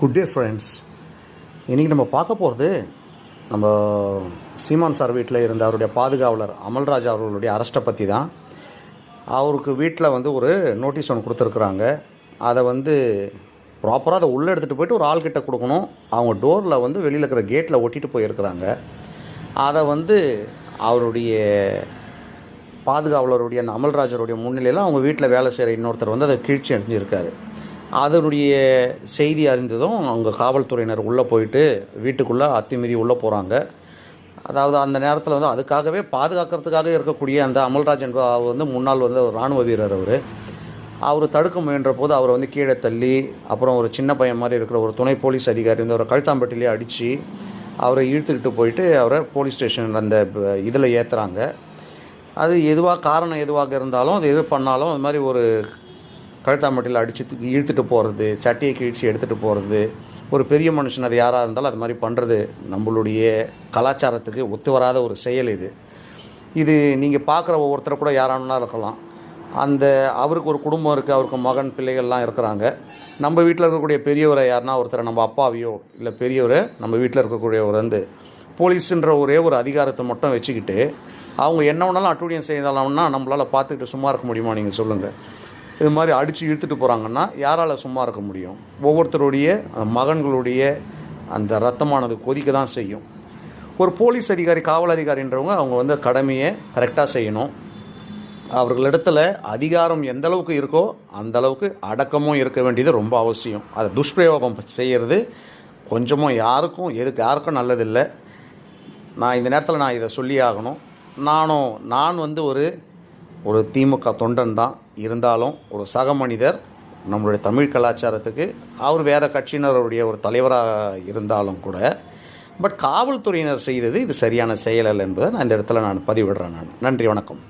Good day friends இன்றைக்கி நம்ம பார்க்க போகிறது நம்ம சீமான் சார் வீட்டில் இருந்த அவருடைய பாதுகாவலர் அமல்ராஜ் அவர்களுடைய அரெஸ்ட்டை பற்றி தான். அவருக்கு வீட்டில் வந்து ஒரு நோட்டீஸ் ஒன்று கொடுத்துருக்குறாங்க. அதை வந்து ப்ராப்பராக அதை உள்ளே எடுத்துகிட்டு போயிட்டு ஒரு ஆள்கிட்ட கொடுக்கணும். அவங்க டோரில் வந்து வெளியில் இருக்கிற கேட்டில் ஒட்டிட்டு போயிருக்கிறாங்க. அதை வந்து அவருடைய பாதுகாவலருடைய அந்த அமல்ராஜருடைய முன்னிலையில் அவங்க வீட்டில் வேலை செய்கிற இன்னொருத்தர் வந்து அதை கீழ்ச்சி அடைஞ்சிருக்காரு அதனுடைய செய்தி அறிந்ததும் அவங்க காவல்துறையினர் உள்ளே போயிட்டு வீட்டுக்குள்ளே அத்துமீறி உள்ளே போகிறாங்க அதாவது அந்த நேரத்தில் வந்து அதுக்காகவே பாதுகாக்கிறதுக்காக இருக்கக்கூடிய அந்த அமல்ராஜ் என்ப வந்து முன்னாள் வந்து ஒரு இராணுவ வீரர் அவர். அவர் தடுக்க முயன்ற போது அவரை வந்து கீழே தள்ளி அப்புறம் ஒரு சின்ன பையன் மாதிரி இருக்கிற ஒரு துணை போலீஸ் அதிகாரி வந்து அவரை கழுத்தாம்பட்டிலே அடித்து அவரை இழுத்துக்கிட்டு போயிட்டு அவரை போலீஸ் ஸ்டேஷன் அந்த இதில் ஏற்றுறாங்க அது எதுவாக காரணம் எதுவாக இருந்தாலும் அது எது பண்ணாலும் அது மாதிரி ஒரு கழுத்தாம்பட்டியில் அடித்து இழுத்துட்டு போகிறது சட்டையை கிழிச்சு எடுத்துகிட்டு போகிறது ஒரு பெரிய மனுஷன் அது யாராக இருந்தாலும் அது மாதிரி பண்ணுறது நம்மளுடைய கலாச்சாரத்துக்கு ஒத்து வராத ஒரு செயல் இது. இது நீங்கள் பார்க்குற ஒவ்வொருத்தர் கூட யாரானா இருக்கலாம். அந்த அவருக்கு ஒரு குடும்பம் இருக்குது அவருக்கு மகன் பிள்ளைகள்லாம் இருக்கிறாங்க. நம்ம வீட்டில் இருக்கக்கூடிய பெரியவரை யாருனா ஒருத்தரை நம்ம அப்பாவையோ இல்லை பெரியவரை நம்ம வீட்டில் இருக்கக்கூடியவர் வந்து போலீஸுன்ற ஒரே ஒரு அதிகாரத்தை மட்டும் வச்சுக்கிட்டு அவங்க என்ன வேணாலும் அட்டூழியம் செய்தாலும்னா நம்மளால் பார்த்துக்கிட்டு சும்மா இருக்க முடியுமா நீங்கள் சொல்லுங்கள் இது மாதிரி அடித்து இழுத்துட்டு போகிறாங்கன்னா யாரால் சும்மா இருக்க முடியும்? ஒவ்வொருத்தருடைய மகன்களுடைய அந்த ரத்தமானது கொதிக்க தான் செய்யும். ஒரு போலீஸ் அதிகாரி காவல் அதிகாரின்றவங்க அவங்க வந்து கடமையை கரெக்டாக செய்யணும். அவர்களிடத்தில் அதிகாரம் எந்த அளவுக்கு இருக்கோ அந்த அளவுக்கு அடக்கமும் இருக்க வேண்டியது ரொம்ப அவசியம். அதை துஷ்பிரயோகம் செய்கிறது கொஞ்சமும் யாருக்கும் எதுக்கு யாருக்கும் நல்லதில்லை. நான் இந்த நேரத்தில் நான் இதை சொல்லி ஆகணும். நானும் நான் வந்து ஒரு ஒரு திமுக தொண்டன் தான். இருந்தாலும் ஒரு சக மனிதர் நம்மளுடைய தமிழ் கலாச்சாரத்துக்கு அவர் வேறு கட்சியினருடைய ஒரு தலைவராக இருந்தாலும் கூட பட் காவல்துறையினர் செய்தது இது சரியான செயல் அல்ல என்பதை நான் இந்த இடத்துல நான் பதிவிடுறேன் நான். நன்றி வணக்கம்.